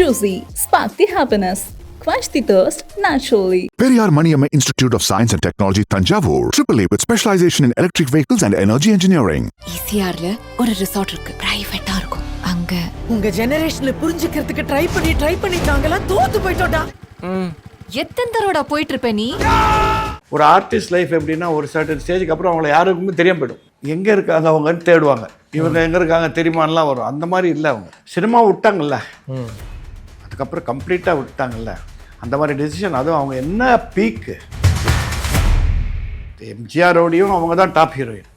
Juicy. Spark the happiness. Quench the thirst naturally. Periyar Maniamma Institute of Science and Technology, Tanjavur. AAA with specialization in electric vehicles and energy engineering. ஈசிஆர்ல ஒரு resort இருக்கு. பிரைவேட்டா இருக்கும். அங்க உங்க ஜெனரேஷன்ல புரிஞ்சுக்கிறதுக்கு try பண்ணி try பண்ணி நாங்கெல்லாம் தோத்து போயிட்டோம்டா. எத்தனை தடவை போயிட்டு இருப்ப நீ ஒரு ஆர்டிஸ்ட் லைஃப் எப்படின்னா ஒரு சர்டன் ஸ்டேஜுக்கு அப்புறம் அவங்கள யாருக்குமே தெரியாம போயிடும். எங்கே இருக்காங்க அவங்கன்னு தேடுவாங்க. இவங்க எங்கே இருக்காங்க தெரியுமான்லாம் வரும். அந்த மாதிரி இல்லை அவங்க. சினிமா விட்டாங்கல்ல. அதுக்கப்புறம் கம்ப்ளீட்டாக விட்டாங்கல்ல. அந்த மாதிரி டெசிஷன் அதுவும் அவங்க என்ன பீக்கு எம்ஜிஆரோடையும் அவங்க தான் டாப் ஹீரோயின்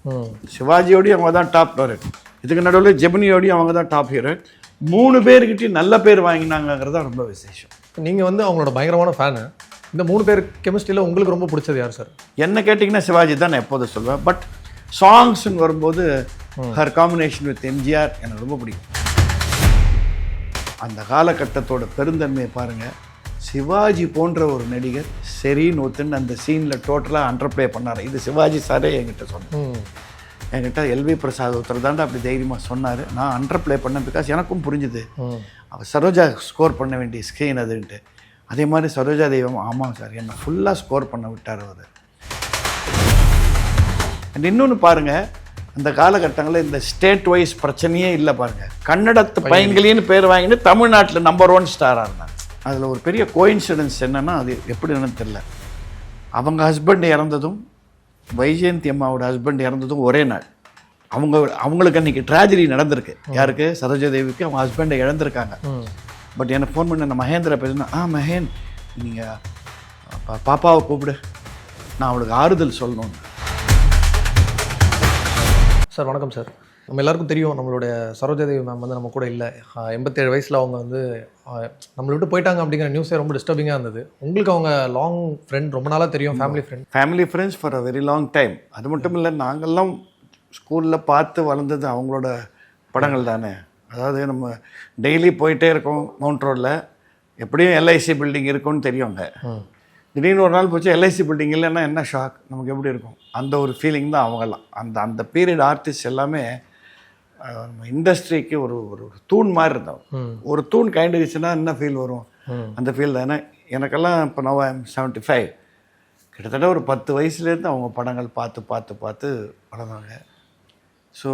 சிவாஜியோடையும் அவங்க தான் டாப் ஹீரோயின் இதுக்கு நடுவில் ஜெமினியோடையும் அவங்க தான் டாப் ஹீரோயின் மூணு பேர்கிட்டயும் நல்ல பேர் வாங்கினாங்கங்கிறது தான் ரொம்ப விசேஷம். நீங்கள் வந்து அவங்களோட பயங்கரமான ஃபேனு இந்த மூணு பேர் கெமிஸ்ட்ரியில் உங்களுக்கு ரொம்ப பிடிச்சது யார் சார் என்ன கேட்டிங்கன்னா சிவாஜி தான் நான் எப்போதும் சொல்லுவேன் பட் சாங்ஸ்னு வரும்போது ஹர் காம்பினேஷன் வித் எம்ஜிஆர் எனக்கு ரொம்ப பிடிக்கும். அந்த காலகட்டத்தோட பெருந்தன்மையை பாருங்கள் சிவாஜி போன்ற ஒரு நடிகர் சரின்னு ஒத்துன்னு அந்த சீனில் டோட்டலாக அண்டர் ப்ளே பண்ணார். இது சிவாஜி சாரே என்கிட்ட சொன்னார். என்கிட்ட எல்வி பிரசாத் ஒருத்தர் தாண்டா அப்படி தைரியமாக சொன்னார். நான் அண்டர் ப்ளே பண்ணேன் பிகாஸ் எனக்கும் புரிஞ்சுது. அவர் சரோஜா ஸ்கோர் பண்ண வேண்டிய ஸ்க்ரீன் அதுன்ட்டு. அதே மாதிரி சரோஜா தெய்வம் ஆமாம் சார் என்னை ஃபுல்லாக ஸ்கோர் பண்ண விட்டார் அவர். அண்ட் இன்னொன்று பாருங்கள் அந்த காலகட்டங்களில் இந்த ஸ்டேட் வைஸ் பிரச்சனையே இல்லை பாருங்கள் கன்னடத்து பையன்களின்னு பேர் வாங்கிட்டு தமிழ்நாட்டில் நம்பர் ஒன் ஸ்டாராக இருந்தாங்க. அதில் ஒரு பெரிய கோயின்சிடன்ஸ் என்னன்னா அது எப்படின்னு தெரியல. அவங்க ஹஸ்பண்ட் இறந்ததும் வைஜெயந்தி அம்மாவோட ஹஸ்பண்ட் இறந்ததும் ஒரே நாள். அவங்க அவங்களுக்கு அன்றைக்கி ட்ராஜடி நடந்திருக்கு. யாருக்கு? சரோஜா தேவிக்கு அவங்க ஹஸ்பண்டை இழந்திருக்காங்க. பட் எனக்கு ஃபோன் பண்ண மகேந்திரா பேசுனா ஆ மகேன் நீங்கள் பாப்பாவை கூப்பிடு. நான் அவளுக்கு ஆறுதல் சொல்லணும்னு. சார் வணக்கம் சார். நம்ம எல்லாருக்கும் தெரியும் நம்மளுடைய சரோஜாதேவி மேம் வந்து நம்ம கூட இல்லை. எண்பத்தேழு வயசில் அவங்க வந்து நம்மளை விட்டு போயிட்டாங்க அப்படிங்கிற நியூஸே ரொம்ப டிஸ்டர்பிங்காக இருந்தது. உங்களுக்கு அவங்க லாங் ஃப்ரெண்ட் ரொம்ப நாளாக தெரியும் family friend family friends for a very long time அது மட்டும் இல்லை நாங்கள்லாம் ஸ்கூலில் பார்த்து வளர்ந்தது அவங்களோட படங்கள் தானே. அதாவது நம்ம டெய்லி போயிட்டே இருக்கோம் மவுண்ட் ரோட்டில் எப்படியும் எல்ஐசி பில்டிங் இருக்கும்னு தெரியுங்க திடீர்னு ஒரு நாள் போச்சு எல்ஐசி பில்டிங் இல்லைன்னா என்ன ஷாக் நமக்கு எப்படி இருக்கும்? அந்த ஒரு ஃபீலிங் தான் அவங்கெல்லாம். அந்த அந்த பீரியட் ஆர்டிஸ்ட் எல்லாமே நம்ம இண்டஸ்ட்ரிக்கு ஒரு ஒரு தூண் மாதிரி இருந்தவங்க ஒரு தூண் கைண்டுச்சுன்னா என்ன ஃபீல் வரும்? அந்த ஃபீல் தானே. எனக்கெல்லாம் இப்போ நவ செவன்ட்டி ஃபைவ் கிட்டத்தட்ட ஒரு பத்து வயசுலேருந்து அவங்க படங்கள் பார்த்து பார்த்து பார்த்து வளர்ந்தாங்க. ஸோ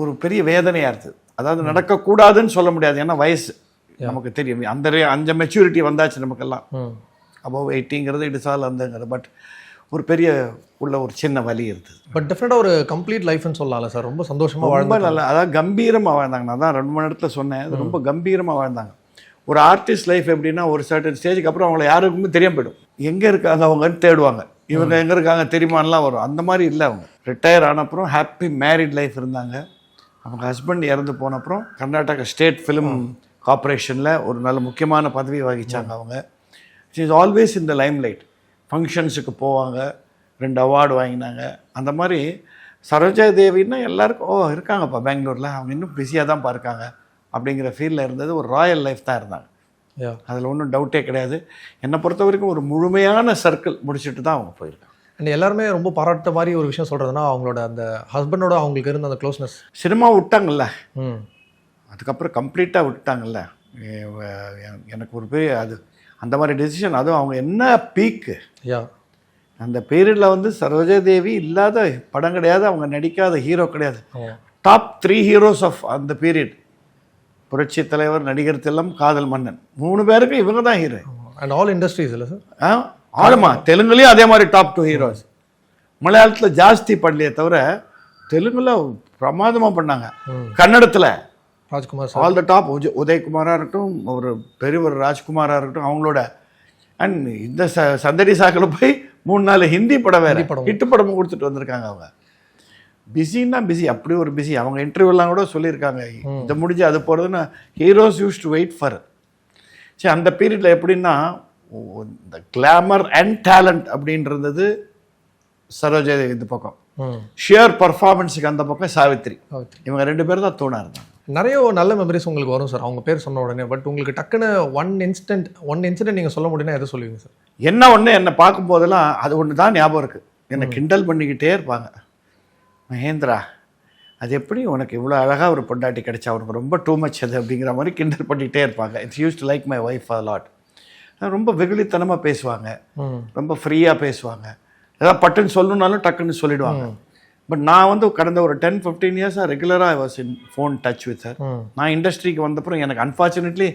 ஒரு பெரிய வேதனையாக இருந்தது. அதாவது நடக்கக்கூடாதுன்னு சொல்ல முடியாது. ஏன்னா வயசு. நமக்கு தெரியும். அந்த அந்த மெச்சூரிட்டி வந்தாச்சு நமக்கெல்லாம். அபவ் எயிட்டிங்கிறது இடிசால் அந்தங்கிறது பட் ஒரு பெரிய உள்ள ஒரு சின்ன வலி இருந்தது. பட் டெஃபினட்டாக ஒரு கம்ப்ளீட் லைஃப்னு சொல்லலாம்ல சார். ரொம்ப சந்தோஷமாக ரொம்ப நல்லா அதாவது கம்பீரமாக வாழ்ந்தாங்க. நான் தான் ரெண்டு மணி நேரத்தில் சொன்னேன். அது ரொம்ப கம்பீரமாக வாழ்ந்தாங்க. ஒரு ஆர்டிஸ்ட் லைஃப் எப்படின்னா ஒரு சர்டன் ஸ்டேஜுக்கு அப்புறம் அவங்கள யாருக்குமே தெரியாம போயிடும். எங்கே இருக்காங்க அவங்கன்னு தேடுவாங்க. இவங்க எங்கே இருக்காங்க தெரியுமான்லாம் வரும். அந்த மாதிரி இல்லை அவங்க. ரிட்டையர் ஆன அப்புறம் ஹாப்பி மேரிட் லைஃப் இருந்தாங்க. அவங்க ஹஸ்பண்ட் இறந்து போன அப்புறம் கர்நாடகா ஸ்டேட் ஃபிலிம் கார்ப்பரேஷனில் ஒரு நல்ல முக்கியமான பதவி வகிச்சாங்க அவங்க. இஸ் ஆல்வேஸ் இந்த லைம் லைட் ஃபங்க்ஷன்ஸுக்கு போவாங்க. ரெண்டு அவார்டு வாங்கினாங்க. அந்த மாதிரி சரோஜா தேவின்னா எல்லாருக்கும் ஓ இருக்காங்கப்பா பெங்களூரில். அவங்க இன்னும் பிஸியாக தான் இருக்காங்க. அப்படிங்கிற ஃபீலில் இருந்தது. ஒரு ராயல் லைஃப் தான் இருந்தாங்க. அதில் ஒன்றும் டவுட்டே கிடையாது. என்னை பொறுத்த வரைக்கும் ஒரு முழுமையான சர்க்கிள் முடிச்சுட்டு தான் அவங்க போயிருக்காங்க. அண்ட் எல்லாருமே ரொம்ப பாராட்ட மாதிரி ஒரு விஷயம் சொல்கிறதுனா அவங்களோட அந்த ஹஸ்பண்டோட அவங்களுக்கு இருந்த அந்த க்ளோஸ்னஸ் சினிமா விட்டாங்கல்ல. ம். அதுக்கப்புறம் கம்ப்ளீட்டாக விட்டாங்கல்ல எனக்கு ஒரு பெரிய அது அந்த மாதிரி டெசிஷன் அதுவும் அவங்க என்ன பீக்கு அந்த பீரியடில் வந்து சரோஜா தேவி இல்லாத படம் கிடையாது அவங்க நடிக்காத ஹீரோ கிடையாது. டாப் த்ரீ ஹீரோஸ் ஆஃப் அந்த பீரியட் புரட்சி தலைவர் நடிகர் தில்லம் காதல் மன்னன். மூணு பேருக்கும் இவங்க தான் ஹீரோ அண்ட் ஆல் இண்டஸ்ட்ரீஸ் இல்லை சார் ஆ ஆளுமா தெலுங்குலேயும் அதே மாதிரி டாப் டூ ஹீரோஸ் மலையாளத்தில் ஜாஸ்தி பண்ணலையே தவிர தெலுங்குல பிரமாதமாக பண்ணாங்க. கன்னடத்தில். ராஜ்குமார் ஆல் த டாப் உஜ உதயகுமாராக இருக்கட்டும் ஒரு பெரியவர் ராஜ்குமாராக இருக்கட்டும் அவங்களோட அண்ட் இந்த ச சந்தடி சாக்கில் போய் மூணு நாலு ஹிந்தி படம் வேறு படம். ஹிட்டு படமும் கொடுத்துட்டு வந்திருக்காங்க அவங்க. பிஸின்னா பிஸி அப்படி ஒரு பிஸி அவங்க இன்டர்வியூலாம் கூட சொல்லியிருக்காங்க. இதை முடிஞ்சு அது போகிறதுன்னா heroes used to wait for சரி அந்த பீரியடில் எப்படின்னா இந்த கிளாமர் அண்ட் டேலண்ட் அப்படின்றது சரோஜா இந்த பக்கம். ஷியர் பர்ஃபார்மன்ஸுக்கு அந்த பக்கம் சாவித்ரி. இவங்க ரெண்டு பேரும் தான் தூணா இருந்தாங்க நிறைய நல்ல மெமரிஸ் உங்களுக்கு வரும் சார் அவங்க பேர் சொன்ன உடனே. பட் உங்களுக்கு டக்குன்னு ஒன் இன்ஸ்டன்ட் ஒன் இன்சிடென்ட் நீங்கள் சொல்ல முடியும்னா எதை சொல்லுவீங்க சார் என்ன ஒன்று என்னை பார்க்கும்போதெல்லாம் அது ஒன்று தான் ஞாபகம் இருக்குது என்னை கிண்டல் பண்ணிக்கிட்டே இருப்பாங்க. மகேந்திரா அது எப்படி உனக்கு இவ்வளோ அழகாக ஒரு பொண்டாட்டி கிடைச்சா? உனக்கு ரொம்ப டூ மச் அது அப்படிங்கிற மாதிரி கிண்டல் பண்ணிகிட்டே இருப்பாங்க. It's used to like my wife a lot ரொம்ப வெகுளித்தனமாக பேசுவாங்க. ரொம்ப ஃப்ரீயாக பேசுவாங்க. ஏதாவது பட்டுன்னு சொல்லணுன்னாலும் டக்குன்னு சொல்லிடுவாங்க. பட் நான் வந்து கடந்த ஒரு டென் ஃபிஃப்டீன் இயர்ஸாக ரெகுலராக I was in phone touch with sir நான் இண்டஸ்ட்ரிக்கு வந்தப்புறம் எனக்கு அன்ஃபார்ச்சுனேட்லி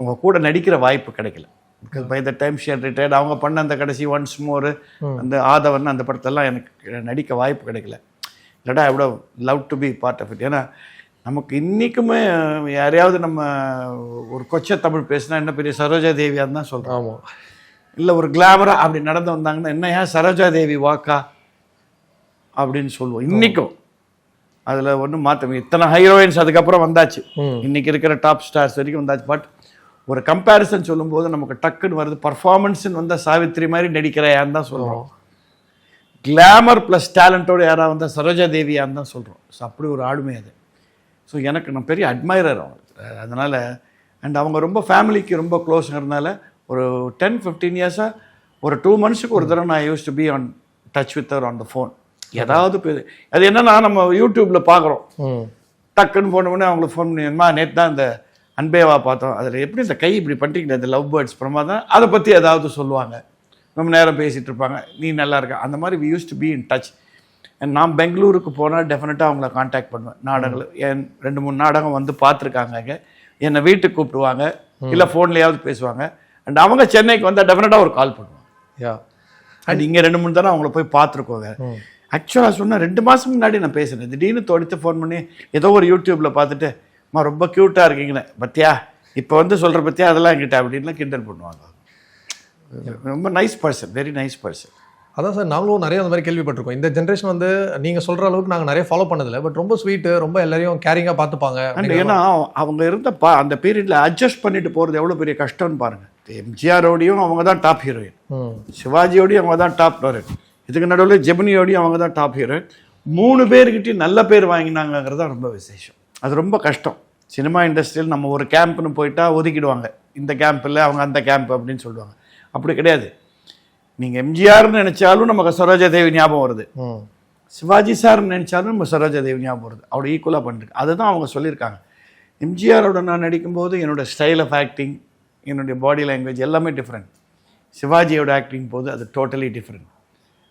உங்க கூட நடிக்கிற வாய்ப்பு கிடைக்கல. Because by the time she retired அவங்க பண்ண அந்த கடைசி ஒன்ஸ் மோர் அந்த ஆதவன் அந்த படத்தெல்லாம் எனக்கு நடிக்க வாய்ப்பு கிடைக்கல. I would love to be part of it ஏன்னா நமக்கு இன்றைக்குமே யாரையாவது நம்ம ஒரு கொச்சை தமிழ் பேசினா என்ன பெரிய சரோஜா தேவியாக தான் சொல்கிறோம் இல்லை ஒரு கிளாமராக அப்படி நடந்து வந்தாங்கன்னா என்ன ஏன் சரோஜா தேவி வாக்கா? அப்படின்னு சொல்லுவோம். இன்றைக்கும் அதில் ஒன்றும் மாற்ற இத்தனை ஹீரோயின்ஸ் அதுக்கப்புறம் வந்தாச்சு. இன்னைக்கு இருக்கிற டாப் ஸ்டார்ஸ் வரைக்கும் வந்தாச்சு. பட் ஒரு கம்பேரிசன் சொல்லும்போது நமக்கு டக்குன்னு வருது. பர்ஃபார்மன்ஸ்னு வந்தால் சாவித்ரி மாதிரி நடிக்கிறாயான்னு தான் சொல்கிறோம் கிளாமர் ப்ளஸ் டேலண்ட்டோட யாராவது வந்தால் சரோஜா தேவியான்னு தான் சொல்கிறோம் ஸோ அப்படி ஒரு ஆளுமை அது. ஸோ எனக்கு நான் பெரிய அட்மைரர் அவங்க அதனால் அண்ட் அவங்க ரொம்ப ஃபேமிலிக்கு ரொம்ப க்ளோஸுங்கிறதுனால ஒரு டென் ஃபிஃப்டீன் இயர்ஸாக ஒரு டூ மந்த்ஸுக்கு ஒரு தடவை நான் used to be on touch with our on the phone ஏதாவது அது என்னன்னா நம்ம யூடியூப்பில் பார்க்குறோம் ம். டக்குன்னு போன உடனே அவங்களுக்கு ஃபோன் பண்ணிமா நேற்று தான் இந்த அன்பேவா பார்த்தோம். அதில் எப்படி இந்த கை இப்படி பண்ணிட்டீங்க இந்த லவ் பேர்ட்ஸ் பிரமாதம் அதை பற்றி ஏதாவது சொல்லுவாங்க. ரொம்ப நேரம் பேசிகிட்டு இருப்பாங்க. நீ நல்லா இருக்க. அந்த மாதிரி we used to be in touch நான் பெங்களூருக்கு போனால் டெஃபினட்டாக அவங்கள காண்டாக்ட் பண்ணுவேன். நாடகங்கள் என் ரெண்டு மூணு நாடகம் வந்து பார்த்துருக்காங்க என்னை வீட்டுக்கு கூப்பிடுவாங்க. இல்லை ஃபோன்லேயாவது பேசுவாங்க. அண்ட் அவங்க சென்னைக்கு வந்தால் டெஃபினட்டாக ஒரு கால் பண்ணுவாங்க. யா அண்ட் இங்கே ரெண்டு மூணு தடவை அவங்கள போய் பார்த்துருக்கோங்க. ஆக்சுவலாக சொன்னால் ரெண்டு மாதம் முன்னாடி நான் பேசுனேன். திடீர்னு தொடுத்து ஃபோன் பண்ணி ஏதோ ஒரு யூடியூப்பில் பார்த்துட்டு அம்மா ரொம்ப க்யூட்டாக இருக்கீங்கன்னு பத்தியா இப்போ வந்து சொல்கிற பத்தியா அதெல்லாம் என்கிட்ட அப்படின்லாம் கிண்டல் பண்ணுவாங்க. ரொம்ப nice person very nice person அதான் சார் நாங்களும் நிறைய அந்த மாதிரி கேள்விப்பட்டிருக்கோம். இந்த ஜென்ரேஷன் வந்து நீங்கள் சொல்கிற அளவுக்கு நாங்கள் நிறைய ஃபாலோ பண்ணதில்லை. பட் ரொம்ப ஸ்வீட்டு ரொம்ப எல்லாரையும் கேரிங்காக பார்த்துப்பாங்க ஏன்னா அவங்க இருந்த பா அந்த பீரியடில் அட்ஜஸ்ட் பண்ணிட்டு போகிறது எவ்வளோ பெரிய கஷ்டம்னு பாருங்கள் எம்ஜிஆரோடையும் அவங்க தான் டாப் ஹீரோயின் சிவாஜியோடையும் அவங்க தான் டாப் ஹீரோயின் இதுக்கு நடுவில் ஜெமினியோடையும் அவங்க தான் டாப் ஹீரோயின் மூணு பேர்கிட்டயும் நல்ல பேர் வாங்கினாங்கங்கிறது தான் ரொம்ப விசேஷம். அது ரொம்ப கஷ்டம். சினிமா இண்டஸ்ட்ரியில் நம்ம ஒரு கேம்ப்னு போயிட்டா ஒதுக்கிடுவாங்க. இந்த கேம்ப் இல்லை அவங்க அந்த கேம்ப் அப்படின்னு சொல்லுவாங்க. அப்படி கிடையாது. நீங்கள் எம்ஜிஆர்னு நினச்சாலும் நமக்கு சரோஜா தேவி ஞாபகம் வருது. சிவாஜி சார்னு நினச்சாலும் நம்ம சரோஜா தேவி ஞாபகம் வருது. அவட ஈக்குவலாக பண்ணிருக்கு. அதுதான் அவங்க சொல்லியிருக்காங்க. எம்ஜிஆரோட நான் நடிக்கும்போது என்னோட ஸ்டைல் ஆஃப் ஆக்டிங் என்னுடைய பாடி லாங்குவேஜ் எல்லாமே டிஃப்ரெண்ட் சிவாஜியோட ஆக்டிங் போது அது டோட்டலி டிஃப்ரெண்ட்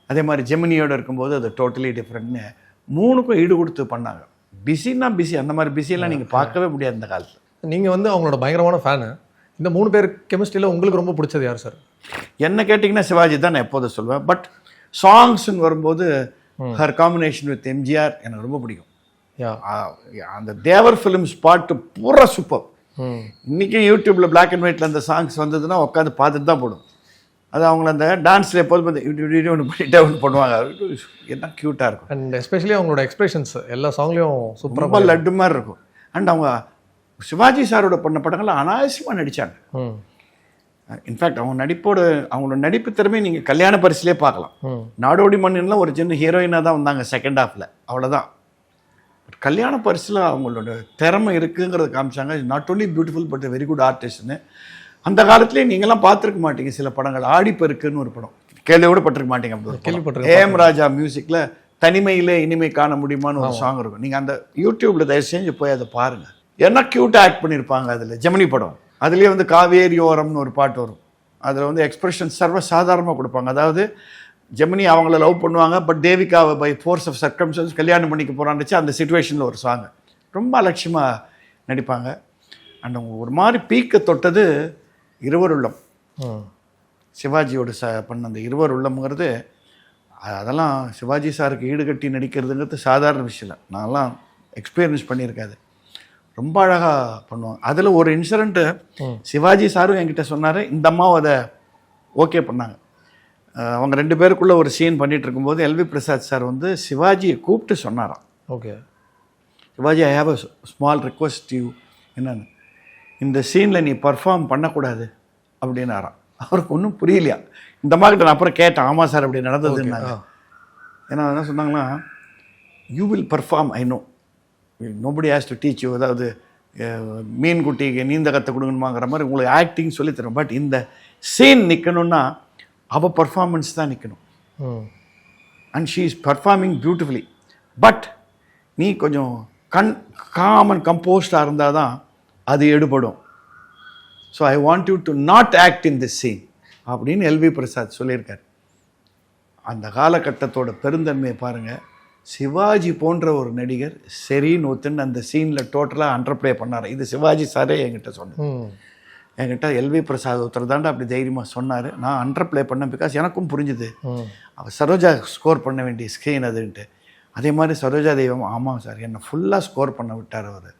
அதே மாதிரி ஜெமினியோட இருக்கும்போது அது டோட்டலி டிஃப்ரெண்ட்னு மூணுக்கும் ஈடு கொடுத்து பண்ணாங்க. பிஸின்னா பிஸி அந்த மாதிரி பிஸியெல்லாம் நீங்கள் பார்க்கவே முடியாது இந்த காலத்தில். நீங்கள் வந்து அவங்களோட பயங்கரமான ஃபேனு இந்த மூணு பேர் கெமிஸ்ட்ரியில் உங்களுக்கு ரொம்ப பிடிச்சது யார் சார் என்ன கேட்டிங்கன்னா சிவாஜி தான் நான் எப்போதும் சொல்லுவேன் பட் சாங்ஸ்ன்னு வரும்போது ஹர் காம்பினேஷன் வித் எம்ஜிஆர் எனக்கு ரொம்ப பிடிக்கும். அந்த தேவர் ஃபிலிம்ஸ் பாட்டு பூரா சூப்பர் ம். இன்றைக்கி யூடியூப்பில் Black அண்ட் ஒயிட்டில் அந்த சாங்ஸ் வந்ததுன்னா உட்காந்து பார்த்துட்டு தான் போடும் அது அவங்கள அந்த டான்ஸில் எப்போதும் வந்து இப்படி இப்படி ஒன்று பண்ணிட்டே ஒன்று பண்ணுவாங்க. என்ன க்யூட்டாக இருக்கும். அண்ட் எஸ்பெஷலி அவங்களோட எக்ஸ்பிரஷன்ஸ் எல்லா சாங்லேயும் சூப்பராக லட்டு மாதிரி இருக்கும். அண்ட் அவங்க சிவாஜி சாரோட பண்ண படங்கள்லாம் அனாவசியமாக நடித்தாங்க இன்ஃபேக்ட் அவங்க நடிப்போட அவங்களோட நடிப்பு திறமையை நீங்கள் கல்யாண பரிசிலே பார்க்கலாம். நாடோடி மண்ணின்லாம் ஒரு சின்ன ஹீரோயினாக தான் வந்தாங்க செகண்ட் ஹாஃபில் அவ்வளோதான் பட் கல்யாண பரிசில் அவங்களோட திறமை இருக்குங்கிறத காமிச்சாங்க. Not only beautiful but very good ஆர்டிஸ்ட்னு அந்த காலத்துலேயே நீங்களாம் பார்த்துருக்க மாட்டீங்க சில படங்கள். ஆடிப்பெருக்குன்னு ஒரு படம். கேள்வி கூட பட்டிருக்க மாட்டீங்க அப்படி கேள்விப்பட்டிருக்கேன். ஏஎம் ராஜா மியூசிக்கில் தனிமையிலே இனிமை காண முடியுமான்னு ஒரு சாங் இருக்கும். நீங்கள் அந்த யூடியூப்பில் தயவு செஞ்சு போய் அதை பாருங்கள் என்ன க்யூட்டாக ஆக்ட் பண்ணியிருப்பாங்க அதில். ஜெமினி படம். அதுலேயே வந்து காவேரி ஓரம்னு ஒரு பாட்டு வரும். அதில் வந்து எக்ஸ்பிரஷன் சர்வ சாதாரணமாக கொடுப்பாங்க. அதாவது ஜெமினி அவங்கள லவ் பண்ணுவாங்க பட் தேவிகாவை பை ஃபோர்ஸ் ஆஃப் சர்க்கம்ஸ்டன்ஸ் கல்யாணம் பண்ணிக்க போகிறான்னுச்சு அந்த சுச்சுவேஷனில் ஒரு சாங் ரொம்ப அலட்சியமாக நடிப்பாங்க. அண்ட் அவங்க ஒரு மாதிரி பீக்கை தொட்டது இருவர் உள்ளம் ம் சிவாஜியோட ச பண்ண அந்த இருவர் உள்ளம்ங்கிறது அதெல்லாம் சிவாஜி சாருக்கு ஈடுகட்டி நடிக்கிறதுங்கிறது சாதாரண விஷயம் இல்லை. நான்லாம் எக்ஸ்பீரியன்ஸ் பண்ணியிருக்காது ரொம்ப அழகாக பண்ணுவாங்க. அதில் ஒரு இன்சிடெண்ட்டு சிவாஜி சாரும் என்கிட்ட சொன்னார் இந்த அம்மாவும் அதை ஓகே பண்ணாங்க. அவங்க ரெண்டு பேருக்குள்ள ஒரு சீன் பண்ணிட்டு இருக்கும்போது எல்வி பிரசாத் சார் வந்து சிவாஜியை கூப்பிட்டு சொன்னாராம். Okay. Sivaji I have a small request you என்னன்னு. இந்த சீனில் நீ பர்ஃபார்ம் பண்ணக்கூடாது அப்படின்னாராம். அவருக்கு ஒன்றும் புரியலையா? இந்த மாதிரி நான் அப்புறம் கேட்டேன் ஆமாம் சார் அப்படி நடந்ததுன்னாங்க. ஏன்னா என்ன சொன்னாங்கன்னா you will perform I know nobody has to teach you அதாவது மீன் குட்டிக்கு நீந்த கற்றுக் கொடுக்கணுமாங்கிற மாதிரி உங்களுக்கு ஆக்டிங் சொல்லித்தரும் பட் இந்த சீன் நிற்கணும்னா அவள் பர்ஃபார்மன்ஸ் தான் நிற்கணும் and she is performing beautifully but நீ கொஞ்சம் கண் காமன் கம்போஸ்டாக இருந்தால் தான் அது எடுபடும். So I want you to not act in this scene அப்படின்னு எல்வி பிரசாத் சொல்லியிருக்கார். அந்த காலகட்டத்தோட பெருந்தன்மையை பாருங்கள் சிவாஜி போன்ற ஒரு நடிகர் சரின்னு ஒத்துன்னு அந்த சீனில் டோட்டலாக அண்டர்ப்ளே பண்ணார். இது சிவாஜி சாரே என்கிட்ட சொன்னது. ம். என்கிட்ட எல்வி பிரசாத் ஒருத்தர் தாண்டா அப்படி தைரியமாக சொன்னார். நான் அண்டர்ப்ளே பண்ணேன் பிகாஸ் எனக்கும் புரிஞ்சுது. அவர் சரோஜா ஸ்கோர் பண்ண வேண்டிய ஸ்க்ரீன் அதுன்ட்டு. அதே மாதிரி சரோஜா தெய்வம் ஆமாம் சார் என்னை ஃபுல்லாக ஸ்கோர் பண்ண விட்டார் அவர்.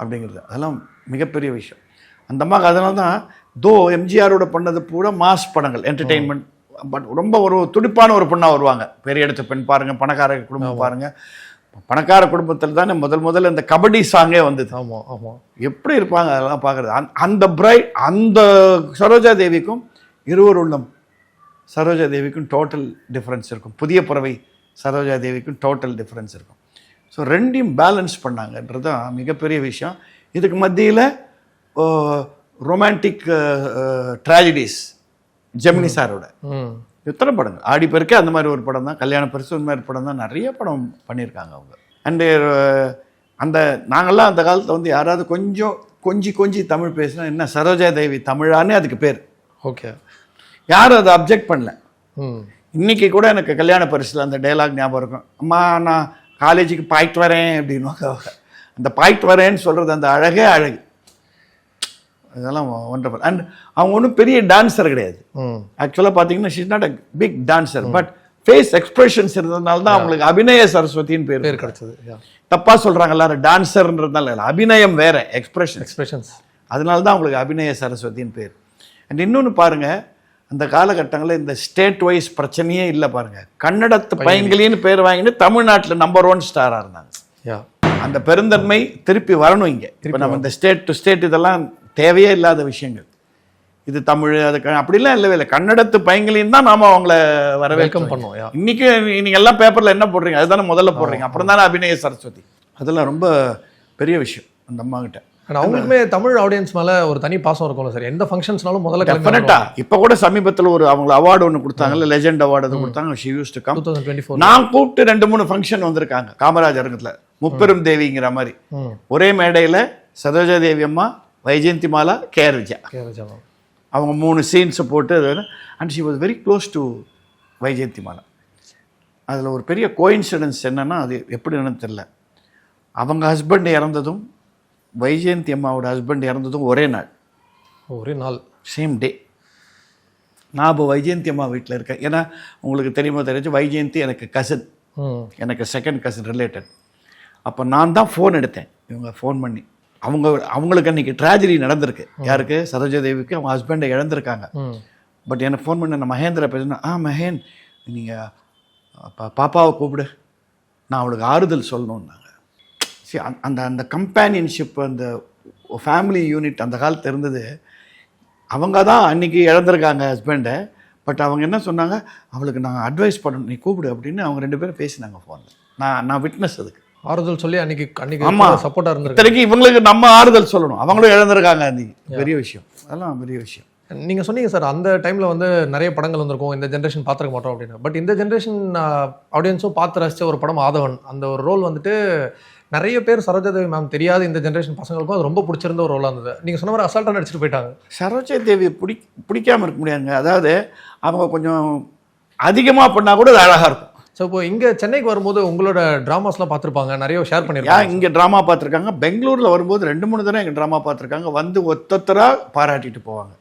அப்படிங்கிறது. அதெல்லாம் மிகப்பெரிய விஷயம். அந்த அம்மாவுக்கு அதனால தான் தோ எம்ஜிஆரோட பண்ணது பூரா மாஸ் படங்கள் என்டர்டெயின்மெண்ட் பட் ரொம்ப ஒரு துடிப்பான ஒரு பொண்ணாக வருவாங்க. பெரிய இடத்து பெண் பாருங்கள் பணக்கார குடும்பம் பாருங்கள் பணக்கார குடும்பத்தில் தானே முதல் முதல்ல இந்த கபடி சாங்கே வந்தது. ஆமாம் ஆமாம் எப்படி இருப்பாங்க அதெல்லாம் பார்க்குறது. அந்த அந்த பிரைட் அந்த சரோஜா தேவிக்கும் இருவர் உள்ளம். சரோஜா தேவிக்கும் டோட்டல் டிஃப்ரென்ஸ் இருக்கும். புதிய பறவை சரோஜா தேவிக்கும் டோட்டல் டிஃப்ரென்ஸ் இருக்கும். ஸோ ரெண்டையும் பேலன்ஸ் பண்ணாங்கன்றது தான் மிகப்பெரிய விஷயம். இதுக்கு மத்தியில் ரொமான்டிக் ட்ராஜடிஸ் ஜெமினி சாரோட. எத்தனை படங்கள்? ஆடி பெருக்கே அந்த மாதிரி ஒரு படம் தான். கல்யாண பரிசு இந்த மாதிரி படம் தான். நிறைய படம் பண்ணியிருக்காங்க அவங்க. அண்டு அந்த நாங்கள்லாம் அந்த காலத்தில் வந்து யாராவது கொஞ்சம் கொஞ்சி கொஞ்சி தமிழ் பேசினா என்ன சரோஜா தேவி தமிழானே அதுக்கு பேர். ஓகே. யாரும் அதை அப்ஜெக்ட் பண்ணல. இன்னைக்கு கூட எனக்கு கல்யாண பரிசில் அந்த டைலாக் ஞாபகம் இருக்கும். அம்மா நான் காலேஜுக்கு பாய்ட்டு வரேன் அப்படின்னுவாங்க அவங்க. அந்த பாய்ட்டு வரேன்னு சொல்கிறது அந்த அழகே அழகு. அதெல்லாம் ஒன்றபல் அண்ட் அவங்க ஒன்றும் பெரிய டான்ஸர் கிடையாது. ஆக்சுவலாக பார்த்தீங்கன்னா she's not a big dancer but face expressions இருந்ததுனால தான் அவங்களுக்கு அபிநய சரஸ்வதின்னு பேர் பேர் கிடச்சது தப்பாக சொல்கிறாங்க எல்லாரும் டான்ஸர்ன்றதுனால இல்லை அபிநயம் வேற எக்ஸ்பிரஷன் எக்ஸ்பிரஷன்ஸ் அதனால தான் அவங்களுக்கு அபிநய சரஸ்வதின்னு பேர். அண்ட் இன்னொன்று பாருங்க அந்த காலகட்டங்களில் இந்த ஸ்டேட் வைஸ் பிரச்சனையே இல்லை பாருங்க. கன்னடத்து பையன்களின்னு பேர் வாங்கிட்டு தமிழ்நாட்டில் நம்பர் ஒன் ஸ்டாராக இருந்தாங்க. யா. அந்த பெருந்தன்மை திருப்பி வரணும் இங்கே. இப்போ நம்ம இந்த ஸ்டேட் டு ஸ்டேட் இதெல்லாம் தேவையே இல்லாத விஷயங்கள். இது தமிழ் அது அப்படிலாம் இல்லவே இல்லை. கன்னடத்து பையங்களையும் தான் நாம அவங்கள வரவேற்கம் யா. இன்னைக்கு நீங்க எல்லாம் பேப்பர்ல என்ன போடுறீங்க? அதுதானே முதல்ல போடுறீங்க. அப்புறம் தானே அபிநய சரஸ்வதி. அதெல்லாம் ரொம்ப பெரிய விஷயம் அந்த அம்மா அண்ட் அவங்களுக்குமே தமிழ் ஆடியன்ஸ் மேல ஒரு தனி பாசம் இருக்கும்ல சார் எந்த ஃபங்க்ஷன்ஸ்னாலும் முதல்ல டெஃபினட்டா இப்ப கூட சமீபத்துல ஒரு அவங்க அவார்டு ஒன்று கொடுத்தாங்கல்ல லெஜெண்ட் அவார்டு அது கொடுத்தாங்க ஷி யூஸ் டு கம் நான் கூப்பிட்டு ரெண்டு மூணு ஃபங்க்ஷன் வந்திருக்காங்க காமராஜர் அரங்கத்துல. முப்பெரும் தேவிங்கிற மாதிரி. ம் ஒரே மேடையில சரோஜா தேவி அம்மா வைஜெயந்தி மாலா கே. ஆர் விஜயா கே. ராஜா அவங்க மூணு சீன்ஸை போட்டு and she was very close to Vyjayanthimala. அதில் ஒரு பெரிய கோயின்சிடன்ஸ் என்னன்னா அது எப்படின்னு தெரில அவங்க ஹஸ்பண்ட் இறந்ததும் வைஜெயந்தி அம்மாவோட ஹஸ்பண்ட் இறந்ததும் ஒரே நாள். ஒரே நாள். சேம் டே நான் இப்போ வைஜெயந்தி அம்மா வீட்டில் இருக்கேன். ஏன்னா உங்களுக்கு தெரியுமோ தெரிஞ்சு வைஜெயந்தி எனக்கு கசின் எனக்கு செகண்ட் கசின் ரிலேட்டட் அப்போ நான் தான் ஃபோன் எடுத்தேன். இவங்க ஃபோன் பண்ணி. அவங்க அவங்களுக்கு அன்றைக்கி ட்ராஜடி நடந்திருக்கு. யாருக்கு? சரோஜா தேவிக்கு அவங்க ஹஸ்பண்டை இழந்திருக்காங்க. பட் எனக்கு ஃபோன் பண்ண நான் மகேந்திர பேசுனேன் ஆ மகேன் நீங்கள் பாப்பாவை கூப்பிடு. நான் அவளுக்கு ஆறுதல் சொல்லணுன்னாங்க சரி அந்த- அந்த கம்பேனியன்ஷிப் அந்த ஃபேமிலி யூனிட் அந்த காலத்து இருந்தது. அவங்க தான் அன்னைக்கு இழந்திருக்காங்க ஹஸ்பண்டை பட் அவங்க என்ன சொன்னாங்க? அவளுக்கு நான் அட்வைஸ் பண்ணணும். நீ கூப்பிடு அப்படின்னு அவங்க ரெண்டு பேரும் பேசினாங்க ஃபோனில் நான் நான் விட்னஸ் அதுக்கு. ஆறுதல் சொல்லி அன்னைக்கு அன்னைக்கு ஆமா. சப்போர்ட்டா இருந்திருக்கு இத்தனைக்கு இவங்களுக்கு நம்ம ஆறுதல் சொல்லணும். அவங்களும் இழந்திருக்காங்க அன்னைக்கு. பெரிய விஷயம். அதெல்லாம் பெரிய விஷயம். நீங்க சொன்னீங்க சார் அந்த டைம்ல வந்து நிறைய படங்கள் வந்திருக்கும். இந்த ஜென்ரேஷன் பார்த்துருக்க மாட்டோம் அப்படின்னு. பட் இந்த ஜென்ரேஷன் ஆடியன்ஸும் பார்த்து ரசிச்ச ஒரு படம் ஆதவன். அந்த ஒரு ரோல் வந்துட்டு நிறைய பேர் சரோஜாதேவி மேம் தெரியாத இந்த ஜென்ரேஷன் பசங்களுக்கும் அது ரொம்ப பிடிச்சிருந்த ஒரு ரோலாக இருந்தது. நீங்க சொன்ன மாதிரி அசால்ட்டாக நடிச்சிட்டு போயிட்டாங்க. சரோஜா தேவி பிடி பிடிக்காம இருக்க முடியாதுங்க. அதாவது அவங்க கொஞ்சம் அதிகமாக பண்ணால் கூட அது அழகாக இருக்கும். ஸோ இப்போ இங்க சென்னைக்கு வரும்போது உங்களோட டிராமாஸ்லாம் பார்த்துருப்பாங்க. நிறைய ஷேர் யா பண்ணிருக்காங்க இங்கே ட்ராமா பார்த்துருக்காங்க. பெங்களூரில் வரும்போது ரெண்டு மூணு தடவை எங்கள் ட்ராமா பார்த்துருக்காங்க. வந்து ஒத்தொத்தராக பாராட்டிட்டு போவாங்க.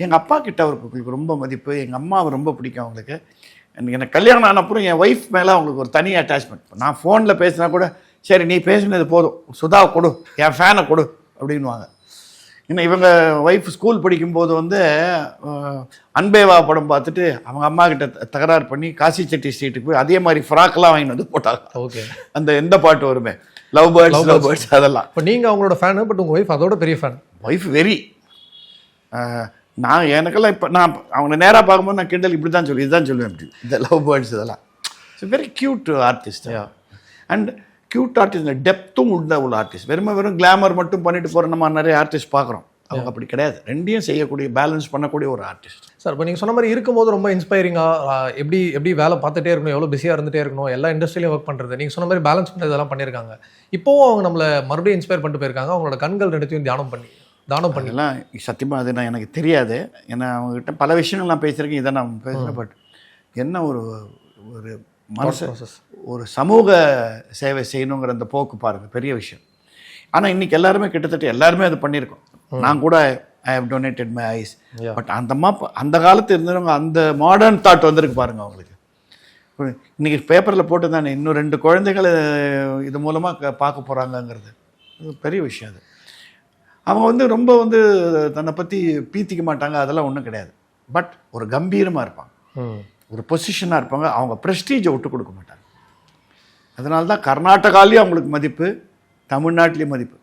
எங்கள் அப்பா கிட்ட அவருக்கு ரொம்ப மதிப்பு. எங்கள் அம்மாவை ரொம்ப பிடிக்கும் அவங்களுக்கு. எனக்கு கல்யாணம் ஆன அப்புறம் என் ஒய்ஃப் மேலே அவங்களுக்கு ஒரு தனி அட்டாச்மெண்ட் நான் ஃபோனில் பேசினா கூட சரி நீ பேசினது போதும். சுதாவை கொடு என் ஃபேனை கொடு அப்படின்வாங்க இன்னும் இவங்க ஒய்ஃப் ஸ்கூல் படிக்கும்போது வந்து அன்பேவா படம் பார்த்துட்டு அவங்க அம்மா கிட்ட தகராறு பண்ணி காசி செட்டி ஸ்ட்ரீட்டுக்கு போய் அதே மாதிரி ஃப்ராக்லாம் வாங்கிட்டு வந்து போட்டாங்க. ஓகே. அந்த எந்த பாட்டு வருமே. Love birds love. பேர்ட்ஸ் அதெல்லாம். இப்போ நீங்க அவங்களோட ஃபேனு பட் உங்க ஒய்ஃப் அதோட பெரிய ஃபேன் ஒய்ஃப் வெரி நான் எனக்கெல்லாம் இப்போ நான் அவங்கள நேராக பார்க்கும்போது நான் கிண்டல் இப்படி தான் சொல்லி இதுதான் சொல்லுவேன் இப்படி. இந்த லவ் பேர்ட்ஸ் இதெல்லாம். It's very cute artist. And cute artist டெப்த்தும் உள்ள உள்ள ஆர்டிஸ்ட் வெறும் வெறும் கிளாமர் மட்டும் பண்ணிட்டு போகிற நம்ம நிறைய ஆர்டிஸ்ட் பார்க்குறோம். அவங்க அப்படி கிடையாது. ரெண்டையும் செய்யக்கூடிய பேலன்ஸ் பண்ணக்கூடிய ஒரு ஆர்டிஸ்ட் சார் இப்போ நீங்கள் சொன்ன மாதிரி இருக்கும்போது ரொம்ப இன்ஸ்பைரிங்காக எப்படி எப்படி வேலை பார்த்துட்டே இருக்கணும் எவ்வளோ பிஸியாக இருந்துட்டே இருக்கணும் எல்லா இண்டஸ்ட்ரியிலையும் ஒர்க் பண்ணுறது நீங்கள் சொன்ன மாதிரி பேலன்ஸ் பண்ணி இதெல்லாம் பண்ணியிருக்காங்க இப்போவும் அவங்க நம்மளை மறுபடியும் இன்ஸ்பயர் பண்ணிட்டு போயிருக்காங்க. அவங்களோட கண்கள் ரெண்டுத்தையும் தியானம் பண்ணி தானம் பண்ணி. அதெல்லாம் சத்தியமாக அது நான் எனக்கு தெரியாது. ஏன்னா அவங்ககிட்ட பல விஷயங்கள் நான் பேசியிருக்கேன். இதை நான் பேசுகிறேன் பட் என்ன ஒரு ஒரு மனசு process. ஒரு சமூக சேவை செய்யணுங்கிற அந்த போக்கு பாருங்க பெரிய விஷயம். ஆனால் இன்னைக்கு எல்லாருமே கிட்டத்தட்ட எல்லாருமே அது பண்ணியிருக்கோம். நான் கூட I have donated my eyes. But அந்த மா அந்த காலத்து இருந்தவங்க அந்த மாடர்ன் தாட் வந்திருக்கு பாருங்க அவங்களுக்கு. இப்ப இன்னைக்கு பேப்பரில் போட்டு தானே இன்னும் ரெண்டு குழந்தைகளை இது மூலமாக பார்க்க போகிறாங்கங்கிறது பெரிய விஷயம் அது. அவங்க வந்து ரொம்ப வந்து தன்னை பற்றி பீத்திக்க மாட்டாங்க அதெல்லாம் ஒன்றும் கிடையாது. பட் ஒரு கம்பீரமாக இருப்பாங்க. ஒரு பொசிஷனாக இருப்பாங்க. அவங்க ப்ரெஸ்டீஜை விட்டு கொடுக்க மாட்டாங்க. அதனால தான் கர்நாடகாலேயும் அவங்களுக்கு மதிப்பு தமிழ்நாட்டிலையும் மதிப்பு.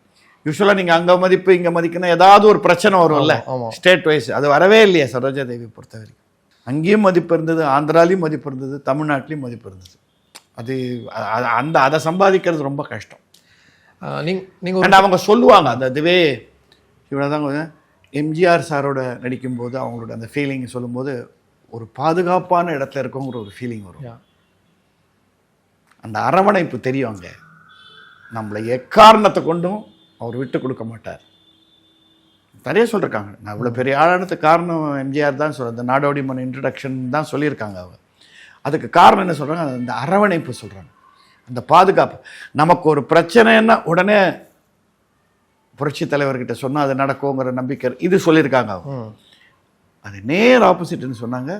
யூஸ்வலாக நீங்கள் அங்கே மதிப்பு இங்கே மதிக்கணும் ஏதாவது ஒரு பிரச்சனை வரும்ல. ஸ்டேட் வைஸ் அது வரவே இல்லையா சரோஜா தேவி பொறுத்த வரைக்கும். அங்கேயும் மதிப்பு இருந்தது ஆந்திராலையும் மதிப்பு இருந்தது தமிழ்நாட்டிலையும் மதிப்பு இருந்தது. அது அந்த அதை சம்பாதிக்கிறது ரொம்ப கஷ்டம். நீங்கள் அவங்க சொல்லுவாங்க அந்த இதுவே இவ்வளோதாங்க எம்ஜிஆர் சாரோட நடிக்கும்போது அவங்களோட அந்த ஃபீலிங் சொல்லும்போது ஒரு பாதுகாப்பான இடத்துல இருக்கோங்கிற ஒரு ஃபீலிங் வரும். அந்த அரவணைப்பு தெரியும் அங்க. நம்மளை எக்காரணத்தை கொண்டும் அவர் விட்டு கொடுக்க மாட்டார். நிறைய சொல்லியிருக்காங்க நான் இவ்வளோ பெரிய ஆளானதுக்கு காரணம் எம்ஜிஆர் தான் சொல்கிறேன் இந்த நாடோடி மண் இன்ட்ரடக்ஷன் தான் சொல்லியிருக்காங்க அவங்க அதுக்கு காரணம் என்ன சொல்கிறாங்க அந்த அரவணைப்பு சொல்கிறாங்க அந்த பாதுகாப்பு. நமக்கு ஒரு பிரச்சனைன்னா உடனே புரட்சி தலைவர்கிட்ட சொன்னால் அது நடக்குங்கிற நம்பிக்கை இது சொல்லியிருக்காங்க அவங்க அது நேர் ஆப்போசிட்னு சொன்னாங்க.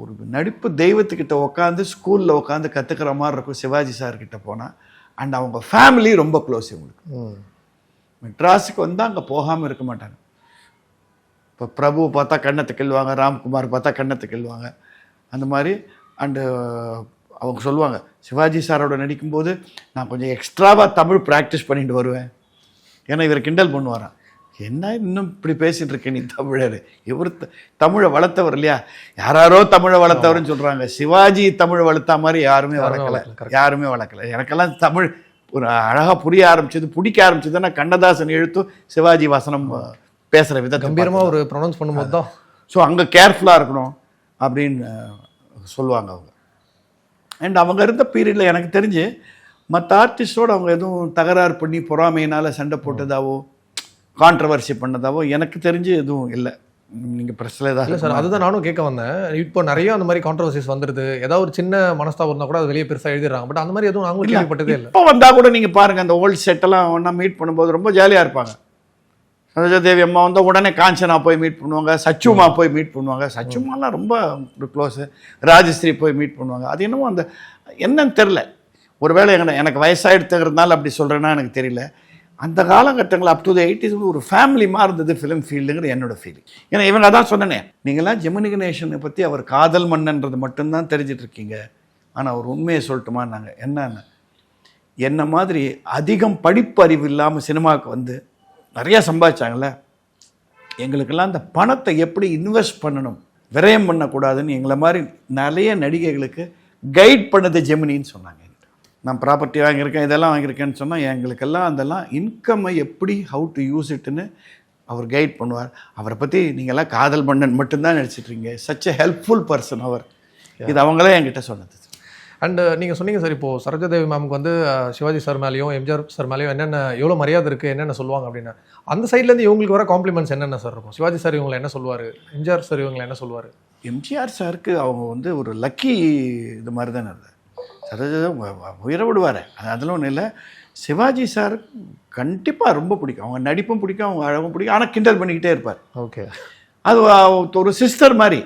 ஒரு நடிப்பு தெய்வத்துக்கிட்ட உட்காந்து ஸ்கூலில் உட்காந்து கற்றுக்கிற மாதிரி இருக்கும் சிவாஜி சார்கிட்ட போனால் அண்ட் அவங்க ஃபேமிலி ரொம்ப க்ளோஸ் இவங்களுக்கு. மெட்ராஸுக்கு வந்தால் அங்கே போகாமல் இருக்க மாட்டாங்க. இப்போ பிரபு பார்த்தா கண்ணத்தை கிள்வாங்க ராம்குமார் பார்த்தா கண்ணத்தை கிள்வாங்க அந்த மாதிரி அண்டு அவங்க சொல்லுவாங்க சிவாஜி சாரோட நடிக்கும்போது நான் கொஞ்சம் எக்ஸ்ட்ராவாக தமிழ் ப்ராக்டிஸ் பண்ணிட்டு வருவேன். ஏன்னா இவர் கிண்டல் பண்ணுவாராம். என்ன இன்னும் இப்படி பேசிட்டு இருக்க நீ தமிழர்? இவர் தமிழை வளர்த்தவர் இல்லையா? யாராரோ தமிழை வளர்த்தவர்னு சொல்கிறாங்க சிவாஜி தமிழை வளர்த்தா மாதிரி யாருமே வளர்க்கல. யாருமே வளர்க்கல. எனக்கெல்லாம் தமிழ் ஒரு அழகாக புரிய ஆரம்பிச்சது பிடிக்க ஆரம்பிச்சதுன்னா கண்ணதாசன் எழுத்தும் சிவாஜி வசனம் பேசுகிற விதத்தை கம்பீரமாக ஒரு ப்ரொனவுன்ஸ் பண்ணும்போது தான். ஸோ அங்கே கேர்ஃபுல்லாக இருக்கணும் அப்படின்னு சொல்லுவாங்க அவங்க. அண்ட் அவங்க இருந்த பீரியடில் எனக்கு தெரிஞ்சு மற்ற ஆர்டிஸ்டோடு அவங்க எதுவும் தகராறு பண்ணி பொறாமையினால் சண்டை போட்டதாவோ கான்ட்ரவர்சி பண்ணதாவோ எனக்கு தெரிஞ்சு எதுவும் இல்லை. நீங்கள் ப்ரெஸ்ஸில் இல்லை சார் ஏதாவது அதுதான் நானும் கேட்க வந்தேன். இப்போ நிறைய அந்த மாதிரி கான்ட்ரவர்சிஸ் வந்துருது. ஏதாவது ஒரு சின்ன மனஸ்தாபம் இருந்தால் கூட அது வெளியே பெருசாக எழுதிடுறாங்க. பட் அந்த மாதிரி எதுவும் நாங்களும் கேள்விப்பட்டதே இல்லை. இப்போ வந்தால் கூட நீங்கள் பாருங்கள் அந்த ஓல்டு செட்டெல்லாம் ஒன்றா மீட் பண்ணும்போது ரொம்ப ஜாலியாக இருப்பாங்க. சரோஜா தேவி அம்மா வந்தால் உடனே காஞ்சனா போய் மீட் பண்ணுவாங்க சச்சுமா போய் மீட் பண்ணுவாங்க. சச்சுமாலாம் ரொம்ப ஒரு க்ளோஸு ராஜஸ்ரீ போய் மீட் பண்ணுவாங்க. அது என்னமோ அந்த என்னன்னு தெரில ஒருவேளை எனக்கு எனக்கு வயசாகிடுத்துங்கிறதுனால அப்படி சொல்கிறேன்னா எனக்கு தெரியல. அந்த காலகட்டங்கள் அப் டு த எயிட்டிஸ் ஒரு ஃபேமிலி மாதிரி இருந்தது ஃபிலிம் ஃபீல்டுங்கிற என்னோட ஃபீலிங் ஏன்னா இவங்க அதான் சொன்னனே நீங்களாம் ஜெமினி கணேஷனை பற்றி அவர் காதல் மன்னன்றது மட்டும்தான் தெரிஞ்சிட்டு இருக்கீங்க ஆனால் அவர் உண்மையை சொல்லட்டுமான்னாங்க. என்னன்னு என்ன மாதிரி அதிகம் படிப்பறிவு இல்லாமல் சினிமாவுக்கு வந்து நிறையா சம்பாதிச்சாங்கல்ல எங்களுக்கெல்லாம் அந்த பணத்தை எப்படி இன்வெஸ்ட் பண்ணணும் விரயம் பண்ணக்கூடாதுன்னு எங்களை மாதிரி நிறைய நடிகைகளுக்கு கைட் பண்ணது ஜெமினின்னு சொன்னாங்க. நான் ப்ராப்பர்ட்டி வாங்கியிருக்கேன் இதெல்லாம் வாங்கியிருக்கேன்னு சொன்னால் எங்களுக்கெல்லாம் அதெல்லாம் இன்கம்மை எப்படி ஹவு டு யூஸ் இட்டுன்னு அவர் கைட் பண்ணுவார். அவரை பற்றி நீங்கள்லாம் காதல் மன்னன் மட்டும்தான் நடிச்சிட்டு இருக்கீங்க சச் எ ஹெல்ப்ஃபுல் பர்சன் அவர் இது அவங்களே என்கிட்ட சொன்னது. அண்ட் நீங்கள் சொன்னீங்க சார் இப்போ சரோஜாதேவி மேமுக்கு வந்து அஹ், சிவாஜி சார் மேலேயும் எம்ஜிஆர் சார் மேலேயும் என்னென்ன எவ்வளோ மரியாதை இருக்குது என்னென்ன சொல்லுவாங்க அப்படின்னு அந்த சைட்லேருந்து இவங்களுக்கு வர காம்ப்ளிமெண்ட்ஸ் என்னென்ன சார் இருக்கும்? சிவாஜி சார் இவங்களை என்ன சொல்லுவார்? எம்ஜிஆர் சார் இவங்களை என்ன சொல்லுவார்? எம்ஜிஆர் சாருக்கு அவங்க வந்து ஒரு லக்கி இது மாதிரி தானே அது. சரோஜா உ- உ- உயிரை விடுவார் அது அதெல்லாம் ஒன்றும் இல்லை. சிவாஜி சார் கண்டிப்பாக ரொம்ப பிடிக்கும். அவங்க நடிப்பும் பிடிக்கும் அவங்க அழகும் பிடிக்கும். ஆனால் கிண்டல் பண்ணிக்கிட்டே இருப்பார். ஓகே. அது ஒரு சிஸ்டர் மாதிரி.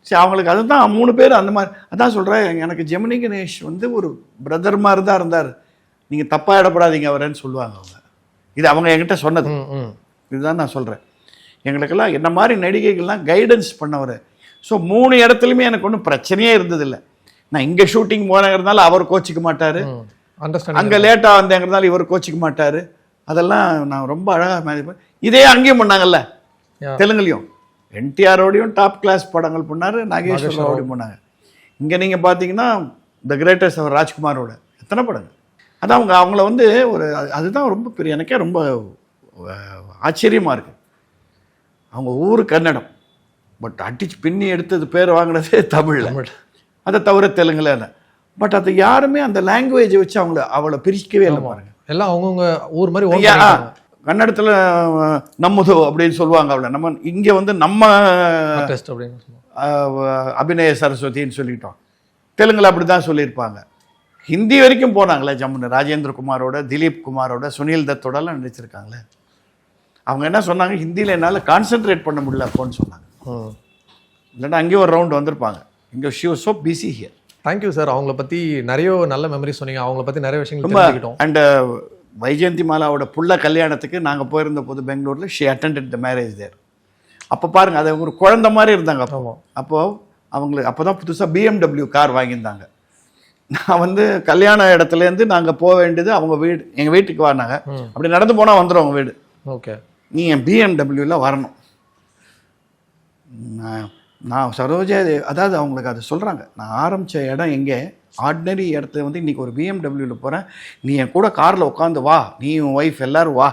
சரி அவங்களுக்கு அதுதான் மூணு பேர் அந்த மாதிரி. அதான் சொல்கிறேன் எனக்கு ஜெமினி கணேஷ் வந்து ஒரு பிரதர் மாதிரி தான் இருந்தார். நீங்கள் தப்பாக இடப்படாதீங்க அவரேன்னு சொல்லுவாங்க அவங்க. இது அவங்க என்கிட்ட சொன்னது. இதுதான் நான் சொல்கிறேன் எங்களுக்கெல்லாம் என்ன மாதிரி நடிகைகள்லாம் கைடன்ஸ் பண்ணவர். ஸோ மூணு இடத்துலையுமே எனக்கு ஒன்றும் பிரச்சனையே இருந்ததில்லை. நான் இங்கே ஷூட்டிங் போனங்கிறதுனால அவர் கோச்சிக்க மாட்டார். அங்கே லேட்டாக வந்தேங்கிறதுனால இவர் கோச்சிக்க மாட்டார். அதெல்லாம் நான் ரொம்ப அழகாக மேனேஜ் இதே அங்கேயும் பண்ணாங்கல்ல. தெலுங்குலையும். என்டிஆரோடையும் டாப் கிளாஸ் படங்கள் பண்ணார் நாகேஸ்வரோடையும் பண்ணாங்க. இங்கே நீங்கள் பார்த்தீங்கன்னா த கிரேட்டஸ்ட் அவர் ராஜ்குமாரோட எத்தனை படங்கள்? அதான் அவங்க அவங்கள வந்து ஒரு அது- அதுதான் ரொம்ப பெரிய எனக்கே ரொம்ப ஆச்சரியமா இருக்கு. அவங்க ஊர் கன்னடம் பட் அடிச்சு பின்னி எடுத்தது பேர் வாங்கினதே தமிழில். தமிழ். அதை தவிர தெலுங்குல இல்லை பட் அதை யாருமே அந்த லாங்குவேஜை வச்சு அவங்கள அவளை பிரிக்கவே இல்லை பாருங்க. எல்லாம் அவங்கவுங்க ஊர் மாதிரி. கன்னடத்துல நம்மதோ அப்படின்னு சொல்லுவாங்க அவளை. நம்ம இங்க வந்து நம்ம அபிநய சரஸ்வதின்னு சொல்லிட்டோம் தெலுங்குல அப்படி தான் சொல்லியிருப்பாங்க. ஹிந்தி வரைக்கும் போனாங்களே ஜம்முன்னு ராஜேந்திர குமாரோட திலீப் குமாரோட சுனில் தத்தோடலாம் நடிச்சிருக்காங்களே. அவங்க என்ன சொன்னாங்க? ஹிந்தியில் என்னால் கான்சென்ட்ரேட் பண்ண முடியல அப்போன்னு சொன்னாங்க. இல்லைன்னா அங்கேயும் ஒரு ரவுண்ட் வந்திருப்பாங்க. இங்கே she was so busy here thank you sir அவங்கள பத்தி நிறைய நல்ல மெமரி சொன்னீங்க. அவங்கள பத்தி நிறைய விஷயங்கள் ரொம்ப தெரிஞ்சுக்கிட்டோம். அண்ட் வைஜெயந்தி மாலாவோட புள்ள கல்யாணத்துக்கு நாங்கள் போயிருந்த போது பெங்களூரில் she attended the marriage there அப்போ பாருங்க அது ஒரு குழந்தை மாதிரி இருந்தாங்க அப்போ. ஆமா. அப்போ அவங்களுக்கு அப்போ தான் புதுசாக பிஎம்டபிள்யூ கார் வாங்கியிருந்தாங்க. நான் வந்து கல்யாண இடத்துலேருந்து நாங்கள் போக வேண்டியது அவங்க வீடு எங்கள் வீட்டுக்கு வந்தாங்க. அப்படி நடந்து போனால் வந்துடும் அவங்க வீடு. ஓகே நீ என் பிஎம்டபிள்யூவில் வரணும். நான் நான் சரோஜா தேவி- அதாவது அவங்களுக்கு அது சொல்கிறாங்க நான் ஆரம்பித்த இடம் எங்கே? ஆர்டினரி இடத்துல வந்து இன்றைக்கி ஒரு பிஎம்டபிள்யூவில் போகிறேன் நீ என் கூட காரில் உட்காந்து வா. நீ உன் ஒய்ஃப் எல்லாரும் வா.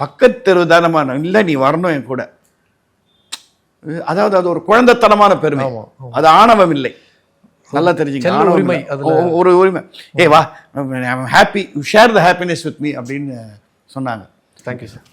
பக்கத்து தெரு தானமா இல்லை நீ வரணும் என் கூட. அதாவது அது ஒரு குழந்தைத்தனமான பெருமை. அது ஆணவம் இல்லை. நல்லா தெரிஞ்சுங்க உரிமை ஒரு உரிமை. ஏய் வா. Happy share the happiness with me அப்படின்னு சொன்னாங்க. Thank you sir